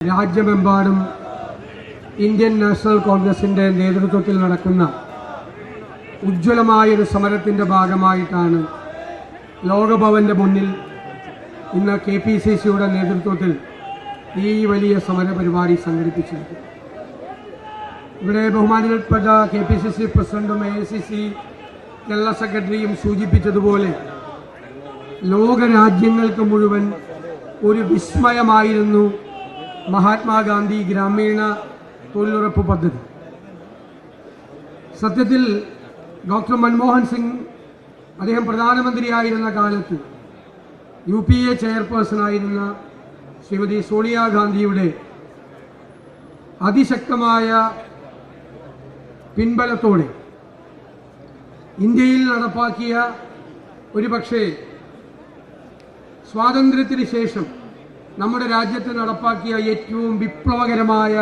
രാജ്യമെമ്പാടും Indian national കോൺഗ്രസിന്റെ നേതൃത്വത്തിൽ നടക്കുന്ന ഉജ്ജ്വലമായൊരു സമരത്തിന്റെ ഭാഗമായിട്ടാണ് ലോകഭവന്റെ മുന്നിൽ ഇന്ന് കെ പി സി സിയുടെ നേതൃത്വത്തിൽ ഈ വലിയ സമരപരിപാടി പരിപാടി സംഘടിപ്പിച്ചിരിക്കുന്നത്. ഇവിടെ ബഹുമാനപ്പെട്ട കെ പി സി സി പ്രസിഡന്റും എ സി സി ജനറൽ സെക്രട്ടറിയും സൂചിപ്പിച്ചതുപോലെ ലോകരാജ്യങ്ങൾക്ക് മുഴുവൻ ഒരു വിസ്മയമായിരുന്നു മഹാത്മാഗാന്ധി ഗ്രാമീണ തൊഴിലുറപ്പ് പദ്ധതി. സത്യത്തിൽ ഡോക്ടർ മൻമോഹൻ സിംഗ് അദ്ദേഹം പ്രധാനമന്ത്രിയായിരുന്ന കാലത്ത് യു പി എ ചെയർപേഴ്സണായിരുന്ന ശ്രീമതി സോണിയാഗാന്ധിയുടെ അതിശക്തമായ പിൻബലത്തോടെ ഇന്ത്യയിൽ നടപ്പാക്കിയ ഒരുപക്ഷേ സ്വാതന്ത്ര്യത്തിന് ശേഷം നമ്മുടെ രാജ്യത്ത് നടപ്പാക്കിയ ഏറ്റവും വിപ്ലവകരമായ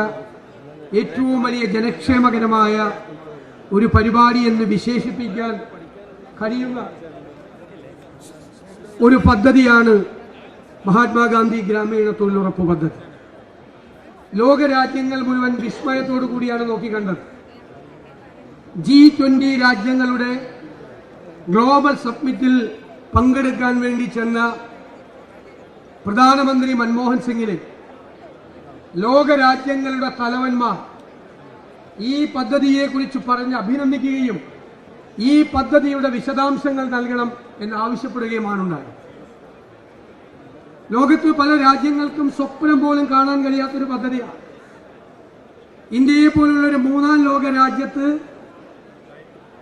ഏറ്റവും വലിയ ജനക്ഷേമകരമായ ഒരു പരിപാടി എന്ന് വിശേഷിപ്പിക്കാൻ കഴിയുന്ന ഒരു പദ്ധതിയാണ് മഹാത്മാഗാന്ധി ഗ്രാമീണ തൊഴിലുറപ്പ് പദ്ധതി. ലോകരാജ്യങ്ങൾ മുഴുവൻ വിസ്മയത്തോടു കൂടിയാണ് നോക്കിക്കണ്ടത് ജി ട്വന്റി രാജ്യങ്ങളുടെ ഗ്ലോബൽ സബ്മിറ്റിൽ പങ്കെടുക്കാൻ വേണ്ടി ചെന്ന പ്രധാനമന്ത്രി മൻമോഹൻ സിംഗിന് ലോകരാജ്യങ്ങളുടെ തലവന്മാർ ഈ പദ്ധതിയെക്കുറിച്ച് പറഞ്ഞ് അഭിനന്ദിക്കുകയും ഈ പദ്ധതിയുടെ വിശദാംശങ്ങൾ നൽകണം എന്ന് ആവശ്യപ്പെടുകയുമാണ് ഉണ്ടായത് ലോകത്ത് പല രാജ്യങ്ങൾക്കും സ്വപ്നം പോലും കാണാൻ കഴിയാത്തൊരു പദ്ധതിയാണ്. ഇന്ത്യയെ പോലുള്ള ഒരു മൂന്നാം ലോക രാജ്യത്ത്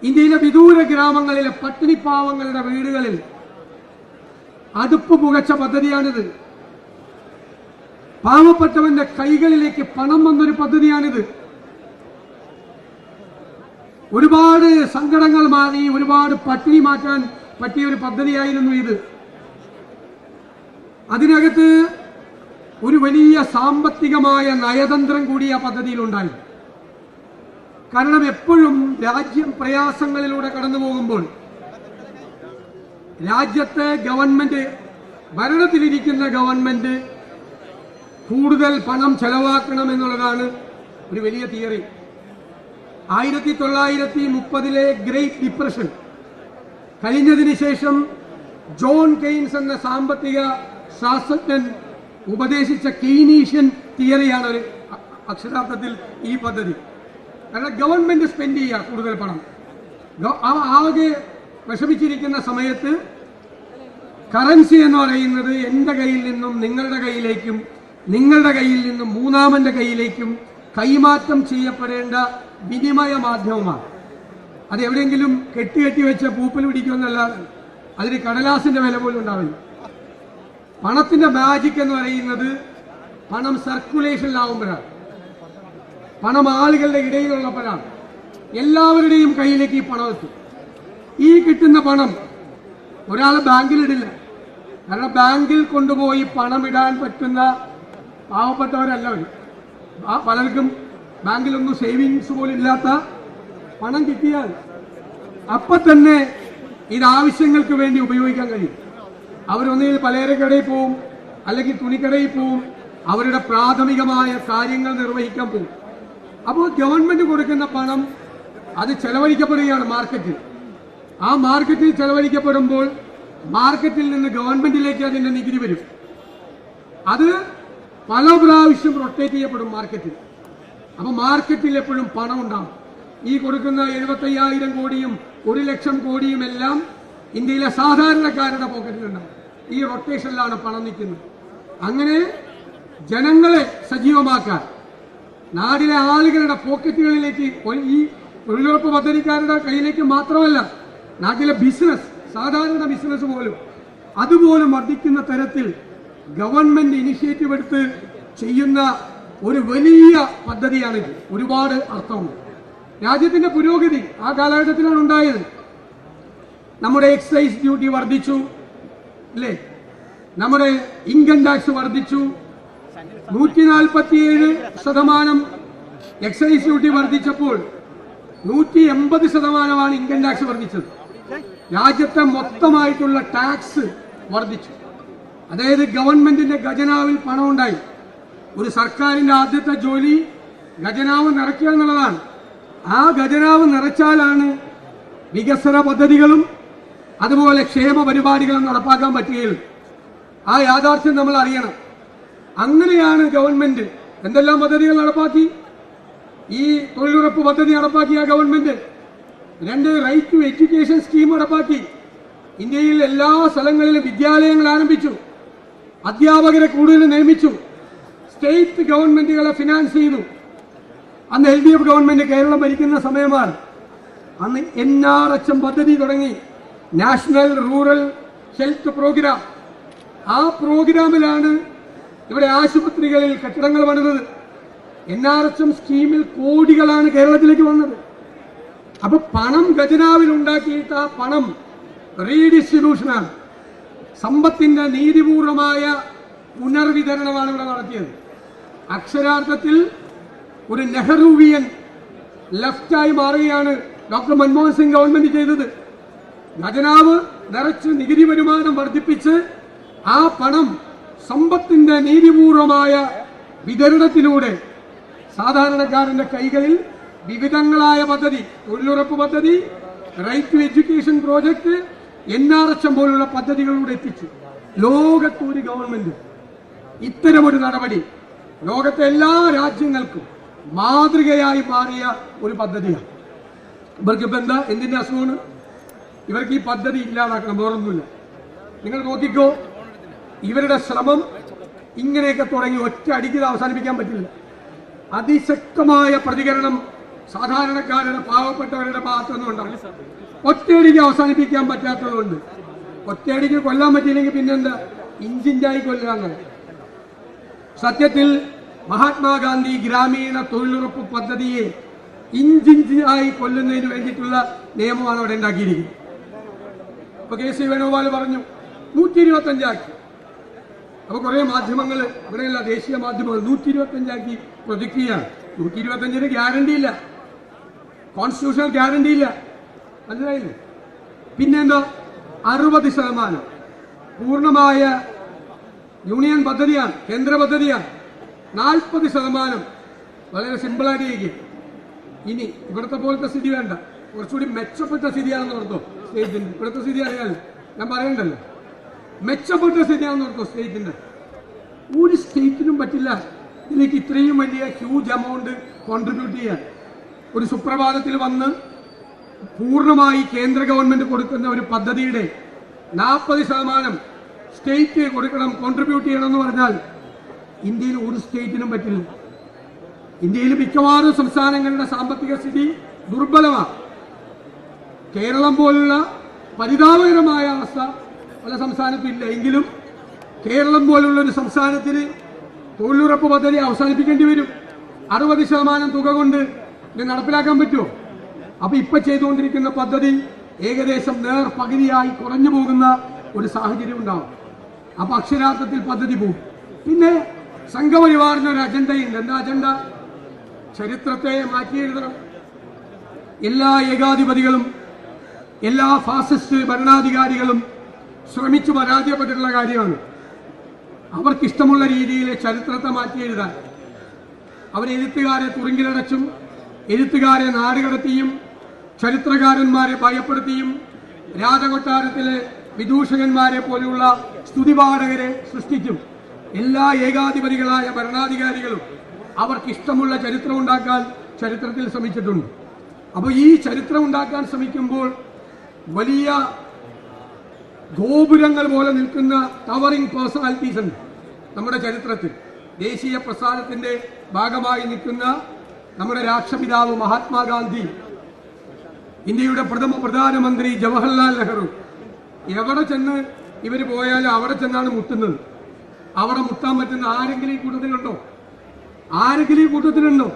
ഇന്ത്യയിലെ വിദൂര ഗ്രാമങ്ങളിലെ പട്ടിണിപ്പാവങ്ങളുടെ വീടുകളിൽ അടുപ്പ് പുകച്ച പദ്ധതിയാണിത്. പാവപ്പെട്ടവന്റെ കൈകളിലേക്ക് പണം വന്നൊരു പദ്ധതിയാണിത്. ഒരുപാട് സങ്കടങ്ങൾ മാറി ഒരുപാട് പട്ടിണി മാറ്റാൻ പറ്റിയ ഒരു പദ്ധതിയായിരുന്നു ഇത്. അതിനകത്ത് ഒരു വലിയ സാമ്പത്തികമായ നയതന്ത്രം കൂടി ആ പദ്ധതിയിലുണ്ടായി. കാരണം എപ്പോഴും രാജ്യം പ്രയാസങ്ങളിലൂടെ കടന്നു പോകുമ്പോൾ രാജ്യത്തെ ഗവൺമെന്റ് ഭരണത്തിലിരിക്കുന്ന ഗവൺമെന്റ് കൂടുതൽ പണം ചെലവാക്കണം എന്നുള്ളതാണ് ഒരു വലിയ തിയറി. ആയിരത്തി തൊള്ളായിരത്തി മുപ്പതിലെ ഗ്രേറ്റ് ഡിപ്രഷൻ കഴിഞ്ഞതിന് ശേഷം ജോൺ കെയ്ൻസ് എന്ന സാമ്പത്തിക ശാസ്ത്രജ്ഞൻ ഉപദേശിച്ച കെയ്നീഷ്യൻ തിയറിയാണ് ഒരു അക്ഷരാർത്ഥത്തിൽ ഈ പദ്ധതി. കാരണം ഗവൺമെന്റ് സ്പെൻഡ് ചെയ്യുക കൂടുതൽ പണം. ആകെ വിഷമിച്ചിരിക്കുന്ന സമയത്ത് കറൻസി എന്ന് പറയുന്നത് എന്റെ കയ്യിൽ നിന്നും നിങ്ങളുടെ കയ്യിലേക്കും നിങ്ങളുടെ കയ്യിൽ നിന്നും മൂന്നാമന്റെ കയ്യിലേക്കും കൈമാറ്റം ചെയ്യപ്പെടേണ്ട വിനിമയ മാധ്യമമാണ്. അത് എവിടെയെങ്കിലും കെട്ടി വെച്ച പൂപ്പൽ പിടിക്കുമെന്നല്ലാതെ അതിന് കടലാസിന്റെ വില പോലും ഉണ്ടാവില്ല. പണത്തിന്റെ മാജിക് എന്ന് പറയുന്നത് പണം സർക്കുലേഷനിലാവുമ്പോഴാണ് പണം ആളുകളുടെ ഇടയിലുള്ളപ്പോഴാണ്. എല്ലാവരുടെയും കയ്യിലേക്ക് ഈ പണം എത്തും. ഈ കിട്ടുന്ന പണം ഒരാൾ ബാങ്കിലിടില്ല. കാരണം ബാങ്കിൽ കൊണ്ടുപോയി പണം ഇടാൻ പറ്റുന്ന പാവപ്പെട്ടവരല്ല പലർക്കും ബാങ്കിലൊന്നും സേവിങ്സ് പോലും ഇല്ലാത്ത പണം കിട്ടിയാൽ അപ്പം തന്നെ ഇത് ആവശ്യങ്ങൾക്ക് വേണ്ടി ഉപയോഗിക്കാൻ കഴിയും. അവരൊന്നുകിൽ പലചരക്കടയിൽ പോവും അല്ലെങ്കിൽ തുണിക്കടയിൽ പോവും അവരുടെ പ്രാഥമികമായ കാര്യങ്ങൾ നിർവഹിക്കാൻ പോകും അപ്പോൾ ഗവൺമെന്റ് കൊടുക്കുന്ന പണം അത് ചെലവഴിക്കപ്പെടുകയാണ് മാർക്കറ്റിൽ. ആ മാർക്കറ്റിൽ ചെലവഴിക്കപ്പെടുമ്പോൾ മാർക്കറ്റിൽ നിന്ന് ഗവൺമെന്റിലേക്ക് അതിന്റെ നികുതി വരും. അത് പല പ്രാവശ്യം റൊട്ടേറ്റ് ചെയ്യപ്പെടും മാർക്കറ്റിൽ. അപ്പൊ മാർക്കറ്റിൽ എപ്പോഴും പണം ഉണ്ടാവും. ഈ കൊടുക്കുന്ന എഴുപത്തയ്യായിരം കോടിയും ഒരു ലക്ഷം കോടിയും എല്ലാം ഇന്ത്യയിലെ സാധാരണക്കാരുടെ പോക്കറ്റിലുണ്ടാവും ഈ റൊട്ടേഷനിലാണ് പണം നിൽക്കുന്നത്. അങ്ങനെ ജനങ്ങളെ സജീവമാക്കാൻ നാടിലെ ആളുകളുടെ പോക്കറ്റുകളിലേക്ക് ഈ തൊഴിലുറപ്പ് പദ്ധതിക്കാരുടെ കയ്യിലേക്ക് മാത്രമല്ല നാട്ടിലെ ബിസിനസ് സാധാരണ ബിസിനസ് പോലും അതുപോലെ വർദ്ധിക്കുന്ന തരത്തിൽ ഗവൺമെന്റ് ഇനിഷ്യേറ്റീവ് എടുത്ത് ചെയ്യുന്ന ഒരു വലിയ പദ്ധതിയാണിത്. ഒരുപാട് അർത്ഥമുണ്ട്. രാജ്യത്തിന്റെ പുരോഗതി ആ കാലഘട്ടത്തിലാണ് ഉണ്ടായത്. നമ്മുടെ എക്സൈസ് ഡ്യൂട്ടി വർദ്ധിച്ചു അല്ലേ? നമ്മുടെ ഇൻകം ടാക്സ് വർദ്ധിച്ചു. നൂറ്റി നാൽപ്പത്തിയേഴ് ശതമാനം എക്സൈസ് ഡ്യൂട്ടി വർദ്ധിച്ചപ്പോൾ നൂറ്റി എൺപത് ശതമാനമാണ് ഇൻകം ടാക്സ് വർദ്ധിച്ചത്. രാജ്യത്തെ മൊത്തമായിട്ടുള്ള ടാക്സ് വർദ്ധിച്ചു. അതായത് ഗവൺമെന്റിന്റെ ഖജനാവിൽ പണം ഉണ്ടായി ഒരു സർക്കാരിന്റെ ആദ്യത്തെ ജോലി ഖജനാവ് നിറയ്ക്കുക എന്നുള്ളതാണ്. ആ ഖജനാവ് നിറച്ചാലാണ് വികസന പദ്ധതികളും അതുപോലെ ക്ഷേമ പരിപാടികളും നടപ്പാക്കാൻ പറ്റുകയുള്ളൂ. ആ യാഥാർത്ഥ്യം നമ്മൾ അറിയണം. അങ്ങനെയാണ് ഗവൺമെന്റ് എന്തെല്ലാം പദ്ധതികൾ നടപ്പാക്കി? ഈ തൊഴിലുറപ്പ് പദ്ധതി നടപ്പാക്കിയ ഗവൺമെന്റ് രണ്ട് റൈറ്റ് ടു എഡ്യൂക്കേഷൻ സ്കീം നടപ്പാക്കി. ഇന്ത്യയിൽ എല്ലാ സ്ഥലങ്ങളിലും വിദ്യാലയങ്ങൾ ആരംഭിച്ചു. അധ്യാപകരെ കൂടുതൽ നിയമിച്ചു. സ്റ്റേറ്റ് ഗവൺമെന്റുകളെ ഫിനാൻസ് ചെയ്തു അന്ന് L D F government Keralam ഭരിക്കുന്ന സമയമാണ്. അന്ന് എൻ ആർ എച്ച് എം പദ്ധതി തുടങ്ങി. നാഷണൽ റൂറൽ ഹെൽത്ത് പ്രോഗ്രാം ആ പ്രോഗ്രാമിലാണ് ഇവിടെ ആശുപത്രികളിൽ കെട്ടിടങ്ങൾ വന്നത് എൻ ആർ എച്ച് എം സ്കീമിൽ കോടികളാണ് കേരളത്തിലേക്ക് വന്നത്. അപ്പൊ പണം ഖജനാവിൽ ഉണ്ടാക്കിയിട്ട് ആ പണം റീഡിസ്ട്രിബ്യൂഷനാണ് സമ്പത്തിന്റെ നീതിപൂർവമായ പുനർവിതരണമാണ് ഇവിടെ നടത്തിയത്. അക്ഷരാർത്ഥത്തിൽ ഒരു നെഹ്റുവിയൻ ലെഫ്റ്റായി മാറുകയാണ് ഡോക്ടർ മൻമോഹൻ സിംഗ് ഗവൺമെന്റ് ചെയ്തത്. ഖജനാവ് നിറച്ച് നികുതി വരുമാനം വർദ്ധിപ്പിച്ച് ആ പണം സമ്പത്തിന്റെ നീതിപൂർവമായ വിതരണത്തിലൂടെ സാധാരണക്കാരന്റെ കൈകളിൽ വിവിധങ്ങളായ പദ്ധതി തൊഴിലുറപ്പ് പദ്ധതി right to education project N R H M പോലുള്ള പദ്ധതികളിലൂടെ എത്തിച്ചു. ലോകത്തൊരു ഗവൺമെന്റ് ഇത്തരമൊരു നടപടി ലോകത്തെ എല്ലാ രാജ്യങ്ങൾക്കും മാതൃകയായി മാറിയ ഒരു പദ്ധതിയാണ്. ഇവർക്ക് ഇപ്പൊ എന്താ? എന്തിന്റെ അസുഖമാണ്? ഇവർക്ക് ഈ പദ്ധതി ഇല്ലാതാക്കണം വേറൊന്നുമില്ല. നിങ്ങൾ നോക്കിക്കോ ഇവരുടെ ശ്രമം ഇങ്ങനെയൊക്കെ തുടങ്ങി ഒറ്റ അടിക്കത് അവസാനിപ്പിക്കാൻ പറ്റില്ല. അതിശക്തമായ പ്രതികരണം സാധാരണക്കാരുടെ പാവപ്പെട്ടവരുടെ ഭാഗത്തു നിന്നുണ്ടാകും ഒറ്റയടിക്ക് അവസാനിപ്പിക്കാൻ പറ്റാത്തതുകൊണ്ട്. ഒറ്റയടിക്ക് കൊല്ലാൻ പറ്റിയില്ലെങ്കിൽ പിന്നെന്താ? ഇഞ്ചിഞ്ചായി കൊല്ലാങ്ങൾ സത്യത്തിൽ മഹാത്മാഗാന്ധി ഗ്രാമീണ തൊഴിലുറപ്പ് പദ്ധതിയെ ഇഞ്ചിഞ്ചായി കൊല്ലുന്നതിന് വേണ്ടിയിട്ടുള്ള നിയമമാണ് അവിടെ ഉണ്ടാക്കിയിരിക്കുന്നത്. ഇപ്പൊ കെ സി വേണുഗോപാൽ പറഞ്ഞു നൂറ്റി ഇരുപത്തി അഞ്ചാക്കി അപ്പൊ കുറെ മാധ്യമങ്ങൾ ഇവിടെയുള്ള ദേശീയ മാധ്യമങ്ങൾ നൂറ്റി ഇരുപത്തി അഞ്ചാക്കി പ്രൊജക്ട് ചെയ്യാണ് നൂറ്റി ഇരുപത്തി അഞ്ചിന് ഗ്യാരണ്ടി ഇല്ല കോൺസ്റ്റിറ്റ്യൂഷണൽ ഗ്യാരണ്ടി ഇല്ല. മനസ്സിലായില്ലേ? പിന്നെന്തോ? അറുപത് ശതമാനം. പൂർണമായ യൂണിയൻ പദ്ധതിയാണ് കേന്ദ്ര പദ്ധതിയാണ്. നാൽപ്പത് ശതമാനം വളരെ സിമ്പിളായിട്ട് ചെയ്യിക്കും ഇനി ഇവിടുത്തെ പോലത്തെ സ്ഥിതി വേണ്ട. കുറച്ചുകൂടി മെച്ചപ്പെട്ട സ്ഥിതിയാണെന്ന് ഓർത്തോ സ്റ്റേറ്റിന്റെ ഇവിടുത്തെ സ്ഥിതി അറിയാലോ. ഞാൻ പറയണ്ടല്ലോ. മെച്ചപ്പെട്ട സ്ഥിതിയാണെന്ന് ഓർത്തോ സ്റ്റേറ്റിന്റെ ഒരു സ്റ്റേറ്റിനും പറ്റില്ല. ഇതിലേക്ക് ഇത്രയും വലിയ ഹ്യൂജ് എമൗണ്ട് കോൺട്രിബ്യൂട്ട് ചെയ്യാൻ. ഒരു സുപ്രഭാതത്തിൽ വന്ന് പൂർണമായി കേന്ദ്ര ഗവൺമെന്റ് കൊടുക്കുന്ന ഒരു പദ്ധതിയുടെ നാൽപ്പത് ശതമാനം സ്റ്റേറ്റ് കൊടുക്കണം കോൺട്രിബ്യൂട്ട് ചെയ്യണം എന്ന് പറഞ്ഞാൽ ഇന്ത്യയിൽ ഒരു സ്റ്റേറ്റിനും പറ്റില്ല. ഇന്ത്യയിൽ മിക്കവാറും സംസ്ഥാനങ്ങളുടെ സാമ്പത്തിക സ്ഥിതി ദുർബലമാണ്. കേരളം പോലുള്ള പരിതാപകരമായ അവസ്ഥ പല സംസ്ഥാനത്തും ഇല്ല. എങ്കിലും കേരളം പോലുള്ള ഒരു സംസ്ഥാനത്തിന് തൊഴിലുറപ്പ് പദ്ധതി അവസാനിപ്പിക്കേണ്ടി വരും. അറുപത് ശതമാനം തുക കൊണ്ട് ഇത് നടപ്പിലാക്കാൻ പറ്റുമോ? അപ്പൊ ഇപ്പൊ ചെയ്തുകൊണ്ടിരിക്കുന്ന പദ്ധതി ഏകദേശം നേർ പകുതിയായി കുറഞ്ഞു പോകുന്ന ഒരു സാഹചര്യം ഉണ്ടാവും. അപ്പൊ അക്ഷരാർത്ഥത്തിൽ പദ്ധതി പോകും. പിന്നെ സംഘപരിവാറിന് ഒരു അജണ്ടയുണ്ട്. എന്താ അജണ്ട? ചരിത്രത്തെ മാറ്റി എഴുതണം. എല്ലാ ഏകാധിപതികളും എല്ലാ ഫാസിസ്റ്റ് ഭരണാധികാരികളും ശ്രമിച്ചു പരാജയപ്പെട്ടിട്ടുള്ള കാര്യമാണ്. അവർക്കിഷ്ടമുള്ള രീതിയിൽ ചരിത്രത്തെ മാറ്റി എഴുതാൻ. അവർ എഴുത്തുകാരെ തുറുങ്കിലടച്ചും എഴുത്തുകാരെ നാടുകടത്തിയും ചരിത്രകാരന്മാരെ ഭയപ്പെടുത്തിയും രാജകൊട്ടാരത്തിലെ വിദൂഷകന്മാരെ പോലെയുള്ള സ്തുതിപാഠകരെ സൃഷ്ടിച്ചും എല്ലാ ഏകാധിപതികളായ ഭരണാധികാരികളും അവർക്കിഷ്ടമുള്ള ചരിത്രം ഉണ്ടാക്കാൻ ചരിത്രത്തിൽ ശ്രമിച്ചിട്ടുണ്ട്. അപ്പോൾ ഈ ചരിത്രം ഉണ്ടാക്കാൻ ശ്രമിക്കുമ്പോൾ വലിയ ഗോപുരങ്ങൾ പോലെ നിൽക്കുന്ന ടവറിംഗ് പേഴ്സണാലിറ്റീസ് ഉണ്ട് നമ്മുടെ ചരിത്രത്തിൽ. ദേശീയ പ്രസ്ഥാനത്തിന്റെ ഭാഗമായി നിൽക്കുന്ന നമ്മുടെ രാഷ്ട്രപിതാവ് മഹാത്മാഗാന്ധി ഇന്ത്യയുടെ പ്രഥമ പ്രധാനമന്ത്രി ജവഹർലാൽ നെഹ്റു. എവിടെ ചെന്ന് ഇവർ പോയാലും അവിടെ ചെന്നാണ് മുട്ടുന്നത്. അവിടെ മുട്ടാൻ പറ്റുന്ന ആരെങ്കിലും ഈ കൂട്ടത്തിലുണ്ടോ? ആരെങ്കിലും ഈ കൂട്ടത്തിലുണ്ടോ?